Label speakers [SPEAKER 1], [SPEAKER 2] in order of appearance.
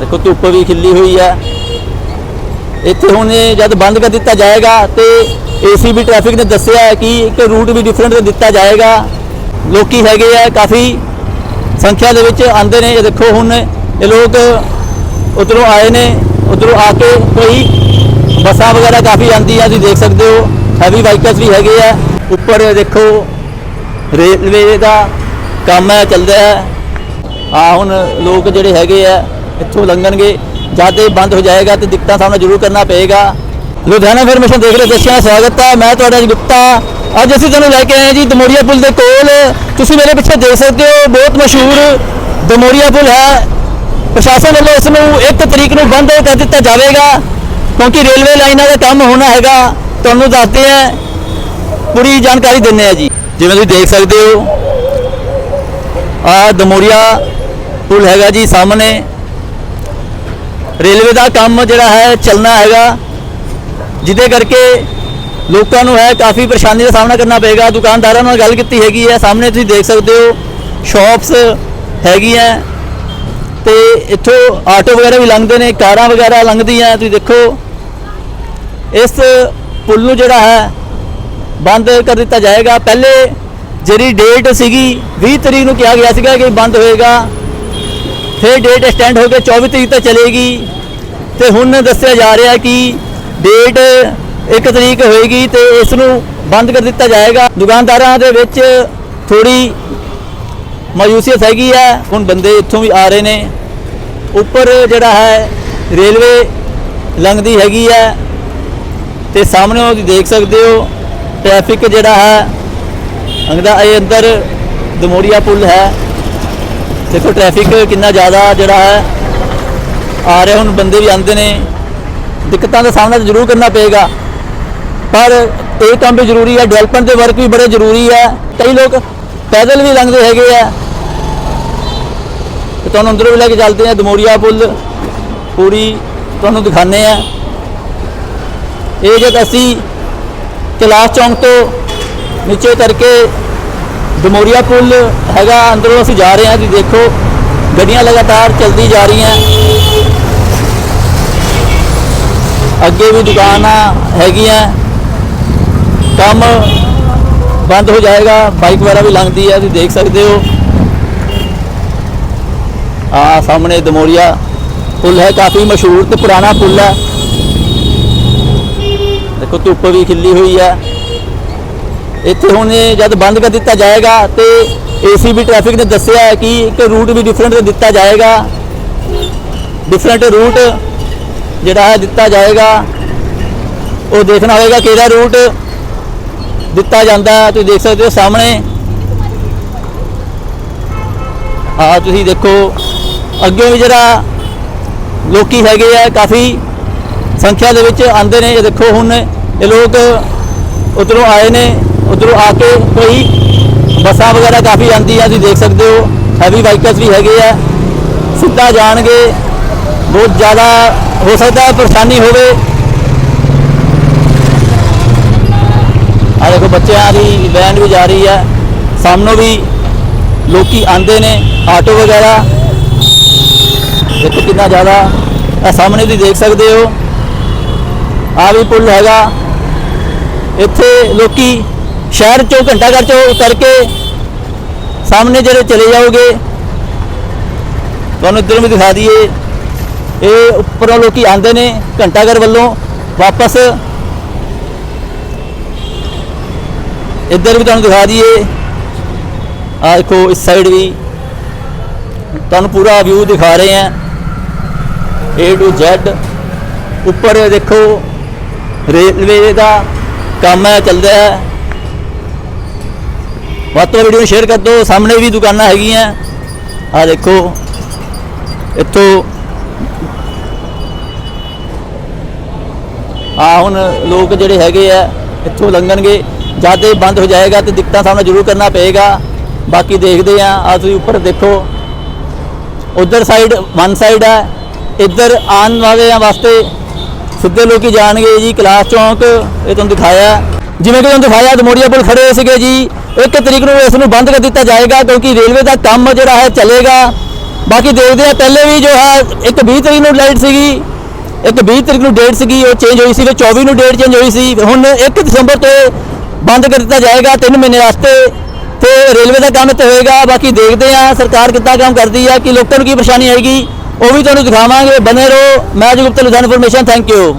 [SPEAKER 1] ਦੇਖੋ ਧੁੱਪ ਵੀ ਖਿੱਲੀ ਹੋਈ ਹੈ ਇੱਥੇ ਹੁਣ ਜਦ ਬੰਦ ਕਰ ਦਿੱਤਾ ਜਾਏਗਾ ਤੇ ਏਸੀਬੀ ਟ੍ਰੈਫਿਕ ਨੇ ਦੱਸਿਆ ਹੈ ਕਿ ਇੱਕ ਰੂਟ ਵੀ ਡਿਫਰੈਂਟ ਦਿੱਤਾ ਜਾਏਗਾ। ਲੋਕੀ ਹੈਗੇ ਆ, ਕਾਫੀ ਸੰਖਿਆ ਦੇ ਵਿੱਚ ਆਂਦੇ ਨੇ। ਇਹ ਦੇਖੋ ਹੁਣ ਇਹ ਲੋਕ ਉਧਰੋਂ ਆਏ ਨੇ, ਉਧਰੋਂ ਆ ਕੇ ਕੋਈ ਬੱਸਾਂ ਵਗੈਰਾ ਕਾਫੀ ਆਂਦੀਆਂ ਤੁਸੀਂ ਦੇਖ ਸਕਦੇ ਹੋ। ਹੈਵੀ ਵਾਈਕਲਸ ਵੀ ਹੈਗੇ ਆ। ਉੱਪਰ ਦੇਖੋ ਰੇਲਵੇ ਦਾ ਕੰਮ ਹੈ ਚੱਲਦਾ ਹੈ ਆ ਹੁਣ ਲੋਕ ਜਿਹੜੇ ਹੈਗੇ ਆ ਇੱਥੋਂ ਲੰਘਣਗੇ, ਜਦ ਇਹ ਬੰਦ ਹੋ ਜਾਏਗਾ ਤੇ ਦਿੱਕਤਾਂ ਸਾਹਮਣਾ ਜ਼ਰੂਰ ਕਰਨਾ ਪਏਗਾ। ਲੁਧਿਆਣਾ ਇਨਫੋਰਮੇਸ਼ਨ ਦੇਖ ਰਹੇ ਦਰਸ਼ਕਾਂ ਦਾ ਸਵਾਗਤ ਹੈ। ਮੈਂ ਤੁਹਾਡਾ ਗੁਪਤਾ। ਅੱਜ ਅਸੀਂ ਤੁਹਾਨੂੰ ਲੈ ਕੇ ਆਏ ਹਾਂ ਜੀ, ਦਮੋਰੀਆ ਪੁਲ ਦੇ ਕੋਲ। ਤੁਸੀਂ ਮੇਰੇ ਪਿੱਛੇ ਦੇਖ ਸਕਦੇ ਹੋ, ਬਹੁਤ ਮਸ਼ਹੂਰ ਦਮੋਰੀਆ ਪੁਲ ਹੈ। ਪ੍ਰਸ਼ਾਸਨ ਵੱਲੋਂ ਇਸ ਨੂੰ 1 ਤਰੀਕ ਨੂੰ ਬੰਦ ਕਰ ਦਿੱਤਾ ਜਾਵੇਗਾ, ਕਿਉਂਕਿ ਰੇਲਵੇ ਲਾਈਨਾਂ ਦਾ ਕੰਮ ਹੋਣਾ ਹੈਗਾ। ਤੁਹਾਨੂੰ ਦੱਸਦੇ ਹਾਂ, ਪੂਰੀ ਜਾਣਕਾਰੀ ਦਿੰਦੇ ਆ ਜੀ। ਜਿਵੇਂ ਤੁਸੀਂ ਦੇਖ ਸਕਦੇ ਹੋ ਆ ਦਮੋਰੀਆ ਪੁਲ ਹੈਗਾ ਜੀ ਸਾਹਮਣੇ। ਰੇਲਵੇ ਦਾ ਕੰਮ ਜਿਹੜਾ ਹੈ, ਚੱਲਣਾ ਹੈਗਾ। ਜਿਹਦੇ ਕਰਕੇ ਲੋਕਾਂ ਨੂੰ ਹੈ, ਕਾਫੀ ਪਰੇਸ਼ਾਨੀ ਦਾ ਸਾਹਮਣਾ ਕਰਨਾ ਪਏਗਾ। ਦੁਕਾਨਦਾਰਾਂ ਨਾਲ ਗੱਲ ਕੀਤੀ ਹੈਗੀ ਹੈ। ਸਾਹਮਣੇ ਤੁਸੀਂ ਦੇਖ ਸਕਦੇ ਹੋ ਸ਼ਾਪਸ ਹੈਗੀਆਂ। ਤੇ ਇੱਥੋਂ ਆਟੋ ਵਗੈਰਾ ਵੀ ਲੰਘਦੇ ਨੇ, ਕਾਰਾਂ ਵਗੈਰਾ ਲੰਘਦੀਆਂ। ਤੁਸੀਂ ਦੇਖੋ, ਇਸ ਪੁਲ ਨੂੰ ਜਿਹੜਾ ਹੈ, ਬੰਦ ਕਰ ਦਿੱਤਾ ਜਾਏਗਾ। ਪਹਿਲੇ ਜਿਹੜੀ ਡੇਟ ਸੀਗੀ 20 ਤਰੀਕ ਨੂੰ ਕਿਹਾ ਗਿਆ ਸੀਗਾ ਕਿ ਬੰਦ ਹੋਏਗਾ। ਫਿਰ ਡੇਟ ਐਕਸਟੈਂਡ ਹੋ ਕੇ 24 ਤਰੀਕ ਤੱਕ ਚਲੇਗੀ। ਤੇ ਹੁਣ ਦੱਸਿਆ ਜਾ ਰਿਹਾ ਕਿ ਡੇਟ 1 ਤਰੀਕ ਹੋਏਗੀ ਤੇ ਇਸ ਨੂੰ ਬੰਦ ਕਰ ਦਿੱਤਾ ਜਾਏਗਾ। ਦੁਕਾਨਦਾਰਾਂ ਦੇ ਵਿੱਚ ਥੋੜੀ ਮਾਯੂਸੀਅਤ ਹੈਗੀ ਹੈ। ਹੁਣ ਬੰਦੇ ਇੱਥੋਂ ਵੀ ਆ ਰਹੇ ਨੇ। ਉੱਪਰ ਜਿਹੜਾ ਹੈ, ਰੇਲਵੇ ਲੰਘਦੀ ਹੈਗੀ ਹੈ। ਤੇ ਸਾਹਮਣੇ ਉਹ ਤੁਸੀਂ ਦੇਖ ਸਕਦੇ ਹੋ ਟ੍ਰੈਫਿਕ ਜਿਹੜਾ ਹੈ, ਅੰਗਦਾ ਇਹ ਅੰਦਰ ਦਮੋਰੀਆ ਪੁਲ ਹੈ। ਦੇਖੋ ਟ੍ਰੈਫਿਕ ਕਿੰਨਾ ਜ਼ਿਆਦਾ ਜਿਹੜਾ ਹੈ, ਆ ਰਿਹਾ, ਹੁਣ ਬੰਦੇ ਵੀ ਆਉਂਦੇ ਨੇ। ਦਿੱਕਤਾਂ ਦਾ ਸਾਹਮਣਾ ਤਾਂ ਜ਼ਰੂਰ ਕਰਨਾ ਪਏਗਾ। ਪਰ ਇਹ ਕੰਮ ਵੀ ਜ਼ਰੂਰੀ ਹੈ ਡਿਵੈਲਪਮੈਂਟ ਦੇ ਵਰਕ ਵੀ ਬੜੇ ਜ਼ਰੂਰੀ ਹੈ। ਕਈ ਲੋਕ ਪੈਦਲ ਵੀ ਲੰਘਦੇ ਹੈਗੇ ਆ। ਤੁਹਾਨੂੰ ਅੰਦਰੋਂ ਵੀ ਲੈ ਕੇ ਚੱਲਦੇ ਆ, ਦਮੋਰੀਆ ਪੁਲ, ਪੂਰੀ ਤੁਹਾਨੂੰ ਦਿਖਾਣੇ ਆ। ਇਹ ਜਦ ਅਸੀਂ ਕੈਲਾਸ਼ ਚੌਂਕ ਤੋਂ ਨੀਚੇ ਉਤਰ ਕੇ ਦਮੋਰੀਆ ਪੁਲ ਹੈਗਾ, ਅੰਦਰੋਂ ਅਸੀਂ ਜਾ ਰਹੇ ਹਾਂ ਤੁਸੀਂ ਦੇਖੋ, ਗੱਡੀਆਂ ਲਗਾਤਾਰ ਚੱਲਦੀ ਜਾ ਰਹੀਆਂ। ਅੱਗੇ ਵੀ ਦੁਕਾਨਾਂ ਹੈਗੀਆਂ। ਕੰਮ ਬੰਦ ਹੋ ਜਾਏਗਾ, ਬਾਈਕ ਵਗੈਰਾ ਵੀ ਲੰਘਦੀ ਹੈ ਤੁਸੀਂ ਦੇਖ ਸਕਦੇ ਹੋ। ਆ ਸਾਹਮਣੇ ਦਮੋਰੀਆ ਪੁਲ ਹੈ, ਕਾਫੀ ਮਸ਼ਹੂਰ ਤੇ ਪੁਰਾਣਾ ਪੁਲ ਹੈ। ਦੇਖੋ, ਧੁੱਪ ਵੀ ਖਿੱਲੀ ਹੋਈ ਹੈ। ਇੱਥੇ ਹੁਣ ਜਦ ਬੰਦ ਕਰ ਦਿੱਤਾ ਜਾਏਗਾ ਤੇ ਏਸੀਬੀ ਟ੍ਰੈਫਿਕ ਨੇ ਦੱਸਿਆ ਹੈ ਕਿ ਇੱਕ ਰੂਟ ਵੀ ਡਿਫਰੈਂਟ ਦਿੱਤਾ ਜਾਏਗਾ। ਡਿਫਰੈਂਟ ਰੂਟ ਜਿਹੜਾ ਹੈ ਦਿੱਤਾ ਜਾਏਗਾ। ਉਹ ਦੇਖਣਾ ਹੋਵੇਗਾ ਕਿਹੜਾ ਰੂਟ ਦਿੱਤਾ ਜਾਂਦਾ ਤੁਸੀਂ ਦੇਖ ਸਕਦੇ ਹੋ ਸਾਹਮਣੇ। ਆ ਤੁਸੀਂ ਦੇਖੋ, ਅੱਗੇ ਵੀ ਜਿਹੜਾ ਲੋਕੀ ਹੈਗੇ ਆ, ਕਾਫੀ ਸੰਖਿਆ ਦੇ ਵਿੱਚ ਆਂਦੇ ਨੇ। ਇਹ ਦੇਖੋ ਹੁਣ ਇਹ ਲੋਕ ਉਧਰੋਂ ਆਏ ਨੇ। ਉਧਰੋਂ ਆ ਕੇ ਕੋਈ ਬੱਸਾਂ ਵਗੈਰਾ ਕਾਫੀ ਆਂਦੀਆਂ ਤੁਸੀਂ ਦੇਖ ਸਕਦੇ ਹੋ। ਹੈਵੀ ਵਾਹੀਕਲਸ ਵੀ ਹੈਗੇ ਆ। ਸਿੱਧਾ ਜਾਣਗੇ, ਬਹੁਤ ਜ਼ਿਆਦਾ ਹੋ ਸਕਦਾ ਹੈ ਪਰੇਸ਼ਾਨੀ ਹੋਵੇ। ਆ ਦੇਖੋ, ਬੱਚਿਆਂ ਦੀ ਵੈਨ ਵੀ ਜਾ ਰਹੀ ਹੈ ਸਾਹਮਣੇ ਵੀ ਲੋਕੀ ਆਂਦੇ ਨੇ, ਆਟੋ ਵਗੈਰਾ। ਦੇਖੋ ਕਿੰਨਾ ਜ਼ਿਆਦਾ। ਇਹ ਸਾਹਮਣੇ ਤੁਸੀਂ ਦੇਖ ਸਕਦੇ ਹੋ। ਆ ਵੀ ਪੁਲ ਹੈਗਾ। ਇੱਥੇ ਲੋਕੀ ਸ਼ਹਿਰ ਚੋਂ ਘੰਟਾ ਘਰ ਚੋਂ ਉਤਰ ਕੇ ਸਾਹਮਣੇ ਜਿਹੜੇ ਚਲੇ ਜਾਓਗੇ, ਤੁਹਾਨੂੰ ਇੱਧਰ ਵੀ ਦਿਖਾ ਦਈਏ, ਇਹ ਉੱਪਰੋਂ ਲੋਕੀ ਆਂਦੇ ਨੇ ਘੰਟਾ ਘਰ ਵੱਲੋਂ ਵਾਪਸ। ਇੱਧਰ ਵੀ ਤੁਹਾਨੂੰ ਦਿਖਾ ਦਈਏ ਆ ਦੇਖੋ ਇਸ ਸਾਈਡ ਵੀ। ਤੁਹਾਨੂੰ ਪੂਰਾ ਵਿਊ ਦਿਖਾ ਰਹੇ ਹਾਂ। A to Z ਉੱਪਰ ਦੇਖੋ ਰੇਲਵੇ ਦਾ ਕੰਮ ਹੈ, ਚੱਲਦਾ ਹੈ। ਵੱਧ ਤੋਂ ਵੀਡੀਓ ਸ਼ੇਅਰ ਕਰ ਦਿਓ। ਸਾਹਮਣੇ ਵੀ ਦੁਕਾਨਾਂ ਹੈਗੀਆਂ। ਆ ਦੇਖੋ। ਇੱਥੋਂ ਆ ਹੁਣ ਲੋਕ ਜਿਹੜੇ ਹੈਗੇ ਆ, ਇੱਥੋਂ ਲੰਘਣਗੇ। ਜਦ ਇਹ ਬੰਦ ਹੋ ਜਾਏਗਾ ਤੇ ਦਿੱਕਤਾਂ ਸਾਹਮਣਾ ਜ਼ਰੂਰ ਕਰਨਾ ਪਏਗਾ। ਬਾਕੀ ਦੇਖਦੇ ਆ ਆ ਤੁਸੀਂ ਉੱਪਰ ਦੇਖੋ। ਉਧਰ ਸਾਈਡ ਵਨ ਸਾਈਡ ਹੈ ਇੱਧਰ ਆਉਣ ਵਾਲਿਆਂ ਵਾਸਤੇ ਸਿੱਧੇ ਲੋਕੀ ਜਾਣਗੇ ਜੀ। ਕਲਾਸ ਚੌਂਕ, ਇਹ ਤੁਹਾਨੂੰ ਦਿਖਾਇਆ। ਜਿਵੇਂ ਕਿ ਤੁਹਾਨੂੰ ਦਿਖਾਇਆ, ਦਮੋੜੀਆ ਪੁਲ ਖੜੇ ਹੋਏ ਸੀਗੇ ਜੀ। ਇੱਕ ਤਰੀਕ ਨੂੰ ਇਸ ਨੂੰ ਬੰਦ ਕਰ ਦਿੱਤਾ ਜਾਏਗਾ ਕਿਉਂਕਿ ਰੇਲਵੇ ਦਾ ਕੰਮ ਜਿਹੜਾ ਹੈ ਚੱਲੇਗਾ। ਬਾਕੀ ਦੇਖਦੇ ਆ ਪਹਿਲੇ ਵੀ ਜੋ ਹੈ, ਇੱਕ 20 ਤਰੀਕ ਨੂੰ ਲਾਈਟ ਸੀਗੀ, ਇੱਕ 20 ਤਰੀਕ ਨੂੰ ਡੇਟ ਸੀਗੀ, ਉਹ ਚੇਂਜ ਹੋਈ ਸੀ ਫਿਰ 24 ਨੂੰ ਡੇਟ ਚੇਂਜ ਹੋਈ ਸੀ। ਹੁਣ 1 ਦਸੰਬਰ ਤੋਂ ਬੰਦ ਕਰ ਦਿੱਤਾ ਜਾਏਗਾ 3 ਮਹੀਨੇ ਵਾਸਤੇ ਤੇ ਰੇਲਵੇ ਦਾ ਕੰਮ ਇੱਥੇ ਹੋਏਗਾ। ਬਾਕੀ ਦੇਖਦੇ ਆ ਸਰਕਾਰ ਕਿੱਦਾਂ ਕੰਮ ਕਰਦੀ ਆ ਕਿ ਲੋਕਾਂ ਨੂੰ ਕੀ ਪਰੇਸ਼ਾਨੀ ਆਏਗੀ, ਉਹ ਵੀ ਤੁਹਾਨੂੰ ਦਿਖਾਵਾਂਗੇ। ਬਨੇ ਰਹੋ, ਮੈਂ G Gupta, Ludhiana information thank you